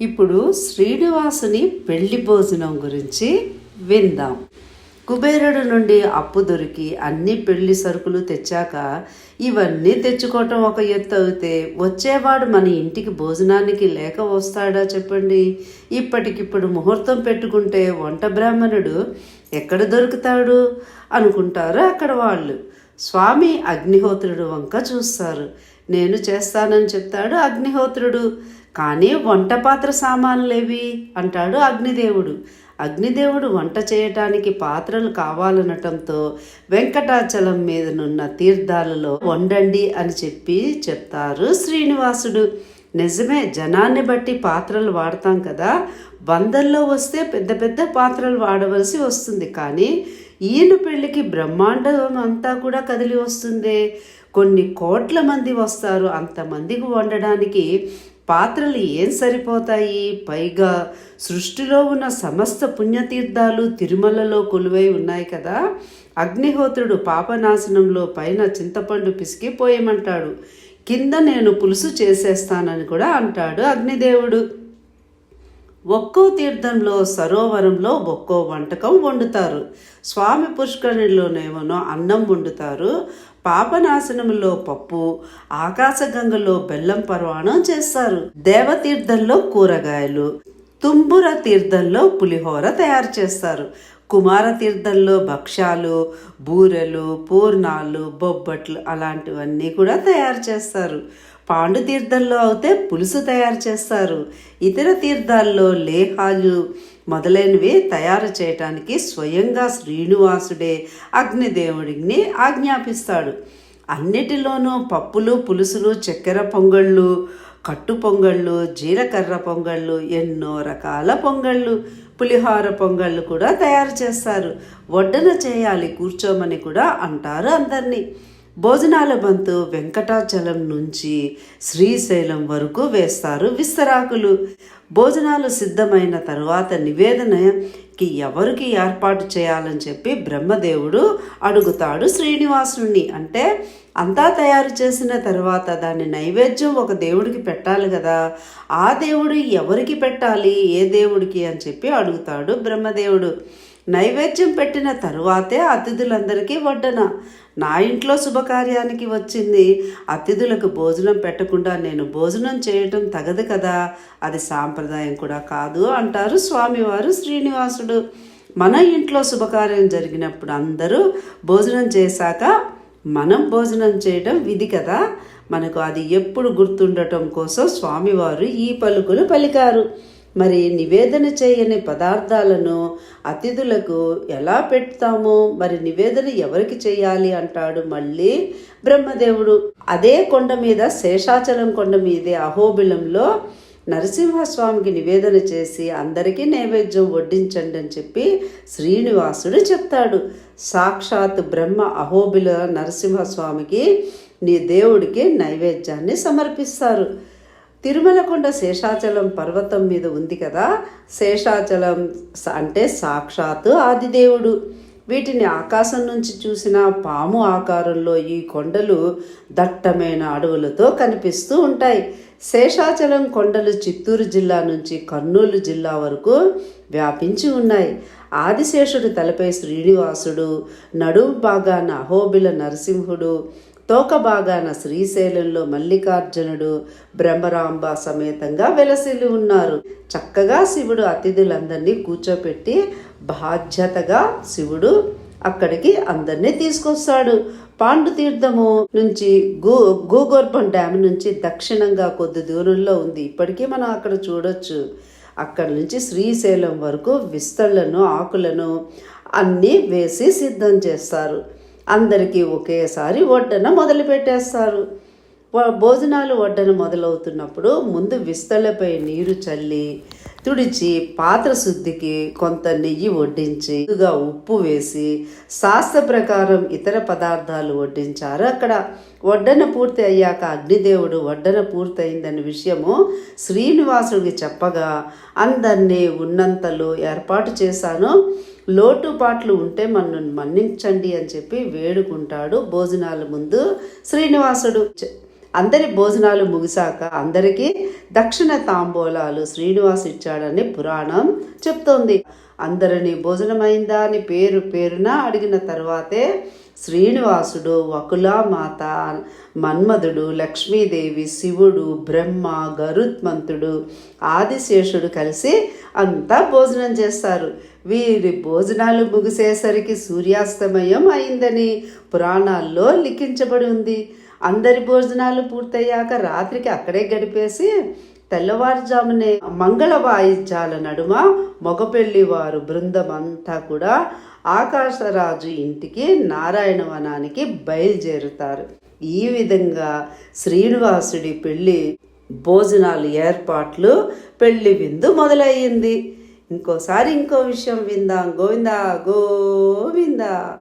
ఇప్పుడు శ్రీనివాసుని పెళ్ళి భోజనం గురించి విందాం. కుబేరుడు నుండి అప్పు దొరికి అన్ని పెళ్ళి సరుకులు తెచ్చాక ఇవన్నీ తెచ్చుకోవటం ఒక ఎత్తు అయితే వచ్చేవాడు మన ఇంటికి భోజనానికి లేక వస్తాడా చెప్పండి? ఇప్పటికిప్పుడు ముహూర్తం పెట్టుకుంటే వంట బ్రాహ్మణుడు ఎక్కడ దొరుకుతాడు అనుకుంటారు అక్కడ వాళ్ళు. స్వామి అగ్నిహోత్రుడు వంక చూస్తారు. నేను చేస్తానని చెప్తాడు అగ్నిహోత్రుడు. కానీ వంట పాత్ర సామాన్లేవి? అంటాడు అగ్నిదేవుడు. అగ్నిదేవుడు వంట చేయటానికి పాత్రలు కావాలనటంతో వెంకటాచలం మీదనున్న తీర్థాలలో వండండి అని చెప్పి చెప్తారు శ్రీనివాసుడు. నిజమే జనాన్ని బట్టి పాత్రలు వాడతాం కదా. వందల్లో వస్తే పెద్ద పెద్ద పాత్రలు వాడవలసి వస్తుంది. కానీ ఈయన పెళ్ళికి బ్రహ్మాండం అంతా కూడా కదిలి వస్తుంది. కొన్ని కోట్ల మంది వస్తారు. అంతమందికి వండడానికి పాత్రలు ఏం సరిపోతాయి? పైగా సృష్టిలో ఉన్న సమస్త పుణ్యతీర్థాలు తిరుమలలో కొలువై ఉన్నాయి కదా. అగ్నిహోత్రుడు పాపనాశనంలో పైన చింతపండు పిసికి పోయమంటాడు కింద నేను పులుసు చేసేస్తానని కూడా అంటాడు అగ్నిదేవుడు. ఒక్కో తీర్థంలో సరోవరంలో ఒక్కో వంటకం వండుతారు. స్వామి పుష్కరిణిలోనేమో అన్నం వండుతారు. పాపనాశనంలో పప్పు ఆకాశగంగలో బెల్లం పర్వాణం చేస్తారు. దేవతీర్థంలో కూరగాయలు తుంబుర తీర్థంలో పులిహోర తయారు చేస్తారు. కుమారతీర్థంలో భక్ష్యాలు బూరెలు పూర్ణాలు బొబ్బట్లు అలాంటివన్నీ కూడా తయారు చేస్తారు. పాండు తీర్థంలో అయితే పులుసు తయారు చేస్తారు. ఇతర తీర్థాల్లో లేహాలు మొదలైనవి తయారు చేయటానికి స్వయంగా శ్రీనివాసుడే అగ్నిదేవుడిని ఆజ్ఞాపిస్తాడు. అన్నిటిలోనూ పప్పులు పులుసులు చక్కెర పొంగళ్ళు కట్టు పొంగళ్ళు జీలకర్ర పొంగళ్ళు ఎన్నో రకాల పొంగళ్ళు పులిహోర పొంగళ్ళు కూడా తయారు చేస్తారు. వడ్డన చేయాలి కూర్చోమని కూడా అంటారు అందరినీ. భోజనాల బంతు వెంకటాచలం నుంచి శ్రీశైలం వరకు వేస్తారు విస్తరాకులు. భోజనాలు సిద్ధమైన తర్వాత నివేదనకి ఎవరికి ఏర్పాటు చేయాలని చెప్పి బ్రహ్మదేవుడు అడుగుతాడు శ్రీనివాసుని. అంటే అంతా తయారు చేసిన తర్వాత దాని నైవేద్యం ఒక దేవుడికి పెట్టాలి కదా. ఆ దేవుడు ఎవరికి పెట్టాలి? ఏ దేవుడికి? అని చెప్పి అడుగుతాడు బ్రహ్మదేవుడు. నైవేద్యం పెట్టిన తరువాతే అతిథులందరికీ వడ్డన. నా ఇంట్లో శుభకార్యానికి వచ్చింది. అతిథులకు భోజనం పెట్టకుండా నేను భోజనం చేయటం తగదు కదా? అది సాంప్రదాయం కూడా కాదు అంటారు స్వామివారు శ్రీనివాసుడు. మన ఇంట్లో శుభకార్యం జరిగినప్పుడు అందరూ భోజనం చేశాక మనం భోజనం చేయడం విధి కదా? మనకు అది ఎప్పుడు గుర్తుండటం కోసం స్వామివారు ఈ పలుకులు పలికారు. మరి నివేదన చేయని పదార్థాలను అతిథులకు ఎలా పెడతామో మరి నివేదన ఎవరికి చేయాలి అంటాడు మళ్ళీ బ్రహ్మదేవుడు. అదే కొండ మీద శేషాచలం కొండ మీదే అహోబిలంలో నరసింహస్వామికి నివేదన చేసి అందరికీ నైవేద్యం వడ్డించండి అని చెప్పి శ్రీనివాసుడు చెప్తాడు. సాక్షాత్ బ్రహ్మ అహోబిల నరసింహస్వామికి నీ దేవుడికి నైవేద్యాన్ని సమర్పిస్తారు. తిరుమలకొండ శేషాచలం పర్వతం మీద ఉంది కదా. శేషాచలం అంటే సాక్షాత్తు ఆదిదేవుడు. వీటిని ఆకాశం నుంచి చూసిన పాము ఆకారంలో ఈ కొండలు దట్టమైన అడవులతో కనిపిస్తూ ఉంటాయి. శేషాచలం కొండలు చిత్తూరు జిల్లా నుంచి కర్నూలు జిల్లా వరకు వ్యాపించి ఉన్నాయి. ఆదిశేషుడు తలపై శ్రీనివాసుడు నడుము భాగాన అహోబిల నరసింహుడు తోక భాగాన శ్రీశైలంలో మల్లికార్జునుడు బ్రహ్మరాంబ సమేతంగా వెలసిల్లి ఉన్నారు. చక్కగా శివుడు అతిథులందరినీ కూర్చోపెట్టి బాధ్యతగా శివుడు అక్కడికి అందరినీ తీసుకొస్తాడు. పాండుతీర్థము నుంచి గో గూగోర్భం డ్యామ్ నుంచి దక్షిణంగా కొద్ది దూరంలో ఉంది. ఇప్పటికీ మనం అక్కడ చూడొచ్చు. అక్కడి నుంచి శ్రీశైలం వరకు విస్తళ్ళను ఆకులను అన్నీ వేసి సిద్ధం చేస్తారు. అందరికీ ఒకేసారి వడ్డన మొదలు పెట్టేస్తారు. భోజనాలు వడ్డన మొదలవుతున్నప్పుడు ముందు విస్తలపై నీరు చల్లి తుడిచి పాత్ర శుద్ధికి కొంత నెయ్యి వడ్డించి ముందుగా ఉప్పు వేసి శాస్త్ర ప్రకారం ఇతర పదార్థాలు వడ్డించారు. అక్కడ వడ్డన పూర్తి అయ్యాక అగ్నిదేవుడు వడ్డన పూర్తయిందన్న విషయము శ్రీనివాసుడికి చెప్పగా అందరినీ ఉన్నంతలో ఏర్పాటు చేశాను. లోటుపాట్లు ఉంటే మన్ను మన్నించండి అని చెప్పి వేడుకుంటాడు. భోజనాల ముందు శ్రీనివాసుడు. అందరి భోజనాలు ముగిశాక అందరికీ దక్షిణ తాంబూలాలు శ్రీనివాస్ ఇచ్చాడని పురాణం చెప్తోంది. అందరినీ భోజనమైందా అని పేరు పేరున అడిగిన తర్వాతే శ్రీనివాసుడు వకులామాత మన్మధుడు లక్ష్మీదేవి శివుడు బ్రహ్మ గరుత్మంతుడు ఆదిశేషుడు కలిసి అంతా భోజనం చేస్తారు. వీరి భోజనాలు ముగిసేసరికి సూర్యాస్తమయం అయిందని పురాణాల్లో లిఖించబడి ఉంది. అందరి భోజనాలు పూర్తయ్యాక రాత్రికి అక్కడే గడిపేసి తెల్లవారుజామునే మంగళ వాయిద్యాల నడుమ మగపెళ్ళి వారు బృందం అంతా కూడా ఆకాశరాజు ఇంటికి నారాయణ వనానికి బయలుదేరుతారు. ఈ విధంగా శ్రీనివాసుడి పెళ్ళి భోజనాలు ఏర్పాట్లు పెళ్ళి విందు మొదలయ్యింది. ఇంకోసారి ఇంకో విషయం విందాం. గోవిందా గోవిందా.